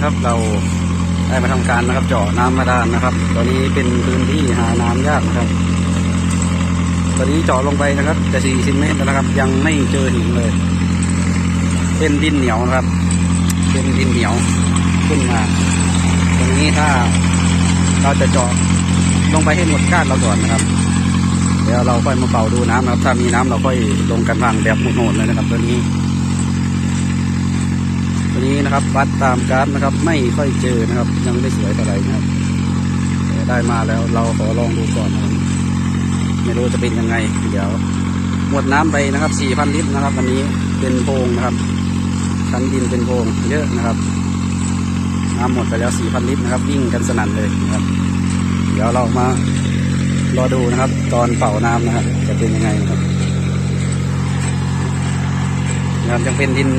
นะครับ เราได้มาทำการนะครับเจาะน้ำมาดานนะครับ ตอนนี้เป็นพื้นที่หาน้ำยากนะครับ ตอนนี้เจาะลงไปนะครับจะ40เมตรแล้วนะครับ ยังไม่เจอหินเลย เป็นดินเหนียวนะครับ เป็นดินเหนียวขึ้นมาตรงนี้ถ้าเราจะเจาะลงไปให้หมดก้านเราก่อนนะครับเดี๋ยวเราค่อยมาเป่าดูน้ำนะครับ ถ้ามีน้ำเราค่อยลงกันพังแบบโหดๆเลยนะครับตัวนี้ นี้นะครับวัดตามการ์ดนะครับ ไม่ค่อยเจอนะครับ ยังไม่สวยเท่าไหร่นะครับแต่ได้มาแล้วเราขอลองดูก่อนนะครับไม่รู้จะเป็นยังไง เดี๋ยวหมดน้ำไปนะครับ 4,000 ลิตรนะครับ วันนี้เป็นโพรงนะครับชั้นดินเป็นโพรงเยอะนะครับ น้ำหมดไปแล้ว 4,000 ลิตรนะครับ วิ่งกันสนั่นเลยนะครับ เดี๋ยวเรามารอดูนะครับ ตอนเป่าน้ำนะครับ จะเป็นยังไงนะครับนะครับยังเป็นดิน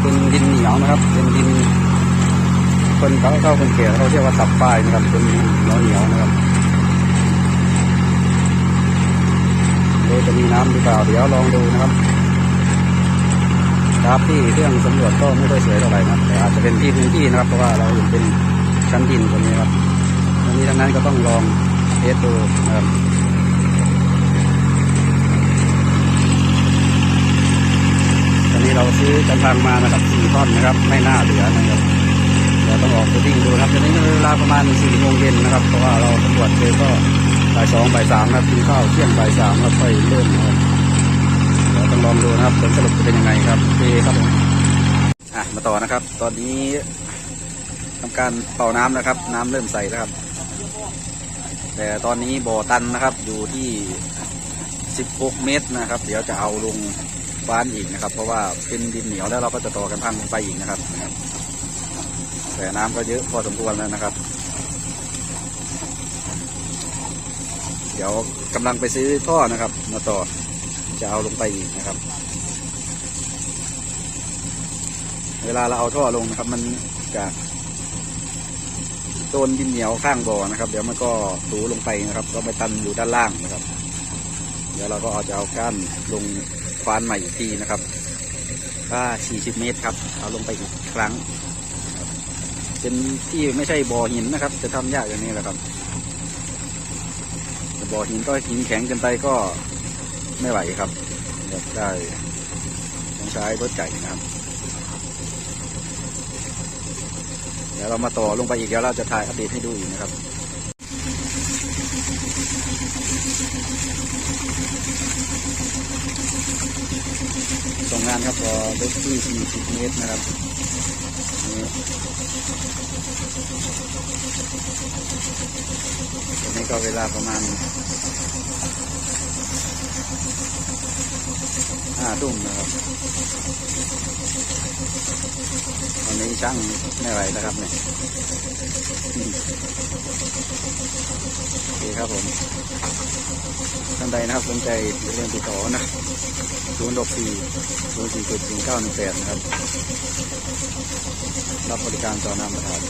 เป็นดินเหนียวนะครับ เป็นดิน คนเขาเข้าคนเกี่ยเขาเรียกว่าตับปลายนะครับเป็นเหนียวเหนียวนะครับโดยจะมีน้ำหรือเปล่าเดี๋ยวลองดูนะครับกราฟที่เครื่องสำรวจก็ไม่ค่อยสวยเท่าไหร่นะแต่อาจจะเป็นที่พื้นที่นะครับเพราะว่าเราเห็นเป็นชั้นดินตรงนี้ครับทั้งนี้ทั้งนั้นก็ต้องลองเทสดูนะครับ ตอนนี้เราซื้อกันทางมานะครับสี่ท่อนนะครับ ไม่น่าเหลือนะครับเดี๋ยวต้องออกไปวิ่งดูครับตอนนี้เวลาประมาณสี่โมงเย็นนะครับ เพราะว่าเราตำรวจเจอก็บ่ายสองบ่ายสามนะครับกินข้าวเที่ยงบ่ายสามแล้วค่อยเริ่มนะครับเดี๋ยวต้องลองดูนะครับผลสรุปจะเป็นยังไงครับโอเคครับผมอะมาต่อนะครับ ตอนนี้ทำการเป่าน้ำนะครับ น้ำเริ่มใสแล้วครับ แต่ตอนนี้บ่อตันนะครับอยู่ที่ 16 เมตรนะครับ เดี๋ยวจะเอาลง บ้านอีกนะครับ เพราะว่าเป็นดินเหนียวแล้วเราก็จะต่อกันพังลงไปอีกนะครับ แต่น้ำก็เยอะพอสมควรแล้วนะครับ เดี๋ยวกำลังไปซื้อท่อนะครับ มาต่อจะเอาลงไปอีกนะครับ เวลาเราเอาท่อลงนะครับ มันจะโดนดินเหนียวข้างบ่อนะครับ เดี๋ยวมันก็ถูลงไปนะครับ ก็ไปตันอยู่ด้านล่างนะครับ เดี๋ยวเราก็เอาจะเอาก้านลง ฟานใหม่อีกทีนะครับ ก็ 40 เมตรครับ เอาลงไปอีกครั้ง เป็นที่ไม่ใช่บ่อหินนะครับ จะทำยากอย่างนี้แหละครับบ่อหินก็หินแข็งเกินไปก็ไม่ไหวครับอยากได้ต้องใช้รถไก่นะครับ เดี๋ยวเรามาต่อลงไปอีกเดี๋ยวเราจะถ่ายอัปเดตให้ดูอีกนะครับ ตรงงาน ครับพอลึกที่40 เมตรนะครับตอนนี้ก็เวลาประมาณห้าทุ่มนะครับตอนนี้ช่างไม่ไหวแล้วครับเนี่ยโอเคครับผมท่านใดนะครับสนใจอย่าลืมติดต่อนะ ศูนย์หกสี่ศูนย์สี่จุดศูนย์เก้าหนึ่งแปดนะครับ รับบริการต่อน้ำประทาน